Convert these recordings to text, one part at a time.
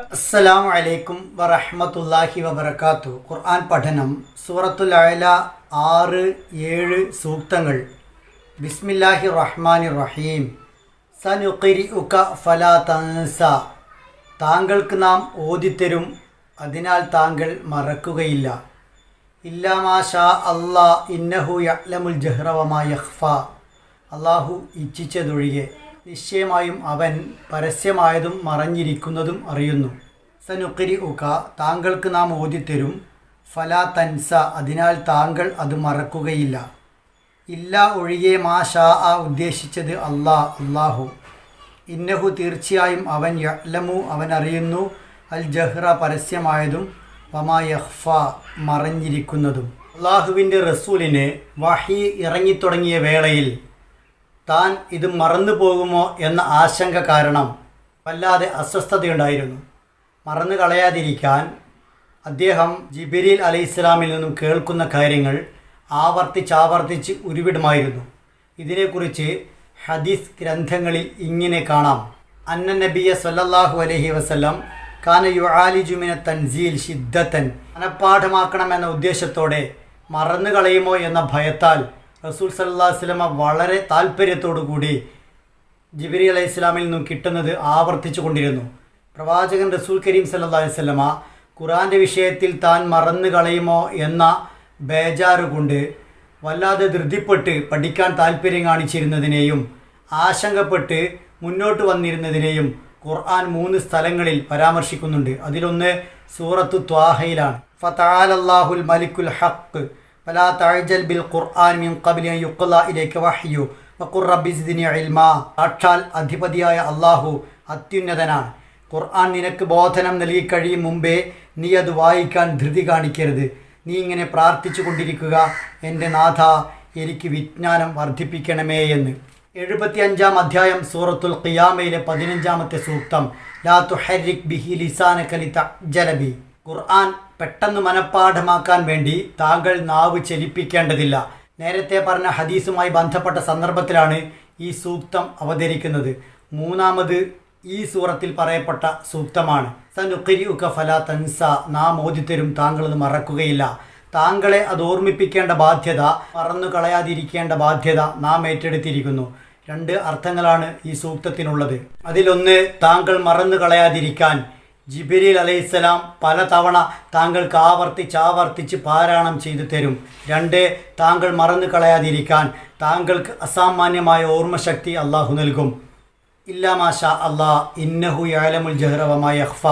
അസ്സലാമു അലൈക്കും വറഹ്മത്തുള്ളാഹി വബർക്കാത്തു ഖുർആൻ പഠനം സൂറത്തുൽ അയല ആറ് ഏഴ് സൂക്തങ്ങൾ. ബിസ്മില്ലാഹി റഹ്മാനി റഹീം. സനുഖിരിഉക ഫലാ തൻസ. താങ്കൾക്ക് നാം ഓതിത്തരും അതിനാൽ താങ്കൾ മറക്കുകയില്ല. ഇല്ലാമാ ഷാ അല്ലാ ഇന്നഹു യഅ്ലമുൽ ജഹ്റ വമാ യഖ്ഫ. അള്ളാഹു ഇച്ഛിച്ചതൊഴികെ നിശ്ചയമായും അവൻ പരസ്യമായതും മറഞ്ഞിരിക്കുന്നതും അറിയുന്നു. സനുക്കരി ഉക താങ്കൾക്ക് നാം ഓതിത്തരും. ഫല തൻസ അതിനാൽ താങ്കൾ അത് മറക്കുകയില്ല. ഇല്ല ഒഴികെ മാ ഷാ ആ ഉദ്ദേശിച്ചത് അല്ലാ അള്ളാഹു ഇന്നഹു തീർച്ചയായും അവൻ യലമു അവൻ അറിയുന്നു. അൽ ജഹ്റ പരസ്യമായതും വമാ യഹ്ഫ മറഞ്ഞിരിക്കുന്നതും. അള്ളാഹുവിന്റെ റസൂലിന് വഹി ഇറങ്ങിത്തുടങ്ങിയ വേളയിൽ താൻ ഇത് മറന്നു പോകുമോ എന്ന ആശങ്ക കാരണം വല്ലാതെ അസ്വസ്ഥതയുണ്ടായിരുന്നു. മറന്നു കളയാതിരിക്കാൻ അദ്ദേഹം ജിബിരിൽ അലി ഇസ്ലാമിൽ നിന്നും കേൾക്കുന്ന കാര്യങ്ങൾ ആവർത്തിച്ചാവർത്തിച്ച് ഉരുവിടുമായിരുന്നു. ഇതിനെക്കുറിച്ച് ഹദീസ് ഗ്രന്ഥങ്ങളിൽ ഇങ്ങനെ കാണാം. അന്ന നബിയ സല്ലല്ലാഹു അലൈഹി വസല്ലം കാന യുആലിജുമിന തൻസീൽ ഷിദ്ദത്തൻ മനപ്പാഠമാക്കണമെന്ന ഉദ്ദേശത്തോടെ മറന്നു കളയുമോ എന്ന ഭയത്താൽ റസൂൽ സല്ലാ വസല്ലമ വളരെ താല്പര്യത്തോടു കൂടി ജിബിരി അലൈഹി ഇസ്ലാമിൽ നിന്നും കിട്ടുന്നത് ആവർത്തിച്ചു കൊണ്ടിരുന്നു. പ്രവാചകൻ റസൂൽ കരീം സല്ലാ അലൈഹി വസല്ലമ ഖുറാന്റെ വിഷയത്തിൽ താൻ മറന്നു കളയുമോ എന്ന ബേജാറ് കൊണ്ട് വല്ലാതെ ധൃതിപ്പെട്ട് പഠിക്കാൻ താല്പര്യം കാണിച്ചിരുന്നതിനെയും ആശങ്കപ്പെട്ട് മുന്നോട്ട് വന്നിരുന്നതിനെയും ഖുർആൻ മൂന്ന് സ്ഥലങ്ങളിൽ പരാമർശിക്കുന്നുണ്ട്. അതിലൊന്ന് സൂറത്തു ത്വാഹയിലാണ്. ഫതാലല്ലാഹുൽ മലിക്കുൽ ഹക്ക് ഫലാ تعجل ബിൽ من قبل أن يقلى إليك ഇലൈക വഹ്യു വഖുർ റബ്ബി സിദ്നി ഇൽമാ സാക്ഷാൽ അധിപതിയായ അള്ളാഹു അത്യുന്നതനാണ്. ഖുർആൻ നിനക്ക് ബോധനം നൽകി കഴിയും മുമ്പേ നീ അത് വായിക്കാൻ ധൃതി കാണിക്കരുത്. നീ ഇങ്ങനെ പ്രാർത്ഥിച്ചു കൊണ്ടിരിക്കുക എന്റെ നാഥ എനിക്ക് വിജ്ഞാനം വർദ്ധിപ്പിക്കണമേ എന്ന്. എഴുപത്തി അഞ്ചാം അധ്യായം സൂറത്തുൽ ഖിയാമയിലെ പതിനഞ്ചാമത്തെ സൂക്തം. ലാ തുഹരിക് ബിഹി ലിസാന കലി ജലബി ഖുർആൻ പെട്ടെന്ന് മനഃപ്പാഠമാക്കാൻ വേണ്ടി താങ്കൾ നാവ് ചലിപ്പിക്കേണ്ടതില്ല നേരത്തെ പറഞ്ഞ ഹദീസുമായി ബന്ധപ്പെട്ട സന്ദർഭത്തിലാണ് ഈ സൂക്തം അവതരിക്കുന്നത്. മൂന്നാമത് ഈ സൂറത്തിൽ പറയപ്പെട്ട സൂക്തമാണ്. സനുഖരി ഉക ഫല തൻസ നാം ഓദിത്തരും താങ്കളത് മറക്കുകയില്ല താങ്കളെ അത് ഓർമ്മിപ്പിക്കേണ്ട ബാധ്യത മറന്നു കളയാതിരിക്കേണ്ട ബാധ്യത നാം ഏറ്റെടുത്തിരിക്കുന്നു. രണ്ട് അർത്ഥങ്ങളാണ് ഈ സൂക്തത്തിനുള്ളത്. അതിലൊന്ന് താങ്കൾ മറന്നു കളയാതിരിക്കാൻ. ജിബിരിൽ അലൈഹിസ്സലാം പലതവണ താങ്കൾക്ക് ആവർത്തിച്ച് ആവർത്തിച്ച് പാരായണം ചെയ്തു തരും. രണ്ട് താങ്കൾ മറന്നു കളയാതിരിക്കാൻ താങ്കൾക്ക് അസാമാന്യമായ ഓർമ്മശക്തി അള്ളാഹു നൽകും. ഇല്ലാ മാഷ അള്ളാ ഇന്നഹു യാലമുൽ ജഹ്റവമായ അഹ്ഫ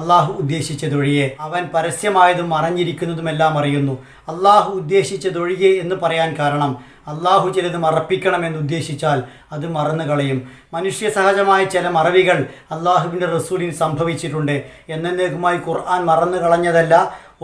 അള്ളാഹു ഉദ്ദേശിച്ചതൊഴിയെ അവൻ പരസ്യമായതും അറിഞ്ഞിരിക്കുന്നതുമെല്ലാം അറിയുന്നു. അള്ളാഹു ഉദ്ദേശിച്ചതൊഴിയെ എന്ന് പറയാൻ കാരണം അള്ളാഹു ചിലത് മറപ്പിക്കണമെന്ന് ഉദ്ദേശിച്ചാൽ അത് മറന്നു കളയും. മനുഷ്യ സഹജമായ ചില മറവികൾ അള്ളാഹുവിന്റെ റസൂലിന് സംഭവിച്ചിട്ടുണ്ട്. എന്നേക്കുമായി ഖുർആൻ മറന്നു കളഞ്ഞതല്ല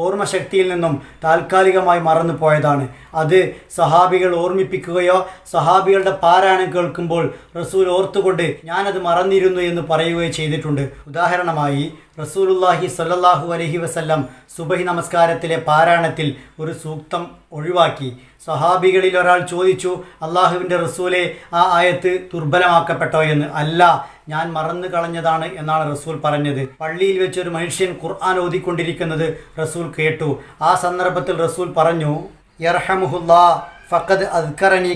ഓർമ്മശക്തിയിൽ നിന്നും താൽക്കാലികമായി മറന്നു പോയതാണ്. അത് സഹാബികൾ ഓർമ്മിപ്പിക്കുകയോ സഹാബികളുടെ പാരായണം കേൾക്കുമ്പോൾ റസൂൽ ഓർത്തുകൊണ്ട് ഞാനത് മറന്നിരുന്നു എന്ന് പറയുകയോ ചെയ്തിട്ടുണ്ട്. ഉദാഹരണമായി റസൂലുല്ലാഹി സല്ലാഹു അലഹി വസല്ലം സുബഹി നമസ്കാരത്തിലെ പാരായണത്തിൽ ഒരു സൂക്തം ഒഴിവാക്കി. സഹാബികളിൽ ഒരാൾ ചോദിച്ചു അള്ളാഹുവിന്റെ റസൂലെ ആ ആയത്ത് ദുർബലമാക്കപ്പെട്ടോ എന്ന്. അല്ല ഞാൻ മറന്നു കളഞ്ഞതാണ് എന്നാണ് റസൂൽ പറഞ്ഞത്. പള്ളിയിൽ വെച്ച് ഒരു മനുഷ്യൻ ഖുർആൻ ഓതിക്കൊണ്ടിരിക്കുന്നത് റസൂൽ കേട്ടു. ആ സന്ദർഭത്തിൽ റസൂൽ പറഞ്ഞു യർഹമുഹുല്ലാ ഫഖദ് അദ്കറനി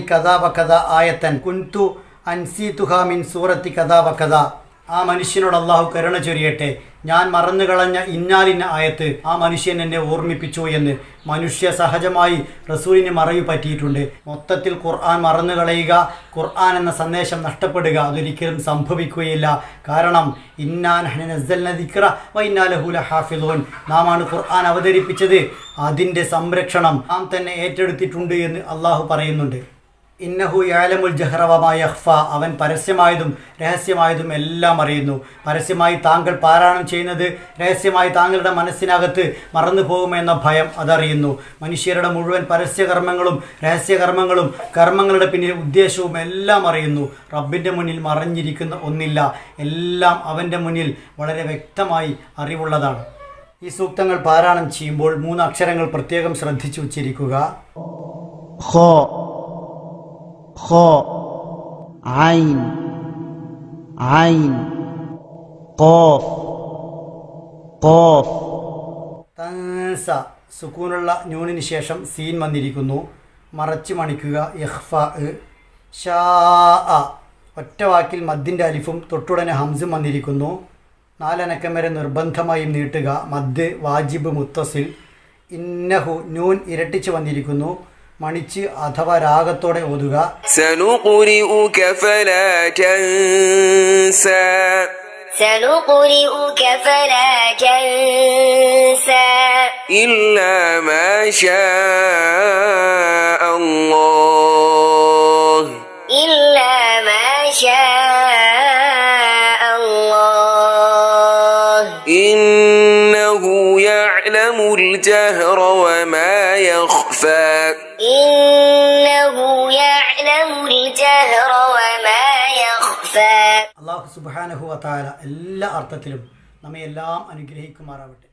ആയത്തൻ. കുൻതു അൻസി മിൻ സൂറത്തി കഥാ വകഥ ആ മനുഷ്യനോട് അള്ളാഹു കരുണ ചൊരിയട്ടെ. ഞാൻ മറന്നു കളഞ്ഞ ഇന്നാലിന്ന ആയത്ത് ആ മനുഷ്യൻ എന്നെ ഓർമ്മിപ്പിച്ചു എന്ന് മനുഷ്യ സഹജമായി റസൂലിന് മറവി പറ്റിയിട്ടുണ്ട്. മൊത്തത്തിൽ ഖുർആൻ മറന്നു കളയുക ഖുർആൻ എന്ന സന്ദേശം നഷ്ടപ്പെടുക അതൊരിക്കലും സംഭവിക്കുകയില്ല. കാരണം ഇന്നാൻ ദിക്ര വൈനാലഹുല ഹാഫിദോൻ നാമാണ് ഖുർആൻ അവതരിപ്പിച്ചത്. അതിന്റെ സംരക്ഷണം നാം തന്നെ ഏറ്റെടുത്തിട്ടുണ്ട് എന്ന് അള്ളാഹു പറയുന്നുണ്ട്. ഇന്നഹു യാലമുൽ ജഹ്റവമായ അഹ്ഫ അവൻ പരസ്യമായതും രഹസ്യമായതും എല്ലാം അറിയുന്നു. പരസ്യമായി താങ്കൾ പാരായണം ചെയ്യുന്നത് രഹസ്യമായി താങ്കളുടെ മനസ്സിനകത്ത് മറന്നു പോകുമെന്ന ഭയം അതറിയുന്നു. മനുഷ്യരുടെ മുഴുവൻ പരസ്യകർമ്മങ്ങളും രഹസ്യകർമ്മങ്ങളും കർമ്മങ്ങളുടെ പിന്നിൽ ഉദ്ദേശവും എല്ലാം അറിയുന്നു. റബ്ബിന്റെ മുന്നിൽ മറഞ്ഞിരിക്കുന്ന ഒന്നില്ല. എല്ലാം അവന്റെ മുന്നിൽ വളരെ വ്യക്തമായി അറിവുള്ളതാണ്. ഈ സൂക്തങ്ങൾ പാരായണം ചെയ്യുമ്പോൾ മൂന്ന് അക്ഷരങ്ങൾ പ്രത്യേകം ശ്രദ്ധിച്ചു ഉച്ചരിക്കുക خاء خاء عين عين قاف قاف തൻസ സുക്കൂനുള്ള ന്യൂണിന് ശേഷം സീൻ വന്നിരിക്കുന്നു മറച്ചു മണിക്കുക ഇഹ്ഫ ഷാ ഒറ്റ വാക്കിൽ മദ്ദിൻ്റെ അലിഫും തൊട്ടുടനെ ഹംസും വന്നിരിക്കുന്നു നാലനക്കം വരെ നിർബന്ധമായും നീട്ടുക മദ് വാജിബ് മുത്തസിൽ ഇന്നഹു ന്യൂൻ ഇരട്ടിച്ച് വന്നിരിക്കുന്നു മണിച്ച് അഥവാ രാഗത്തോടെ ഓതുക. ഇല്ല മാഷാ സുബാനഹുവത്തായ എല്ലാ അർത്ഥത്തിലും നമ്മെ എല്ലാം അനുഗ്രഹിക്കുമാറാവട്ടെ.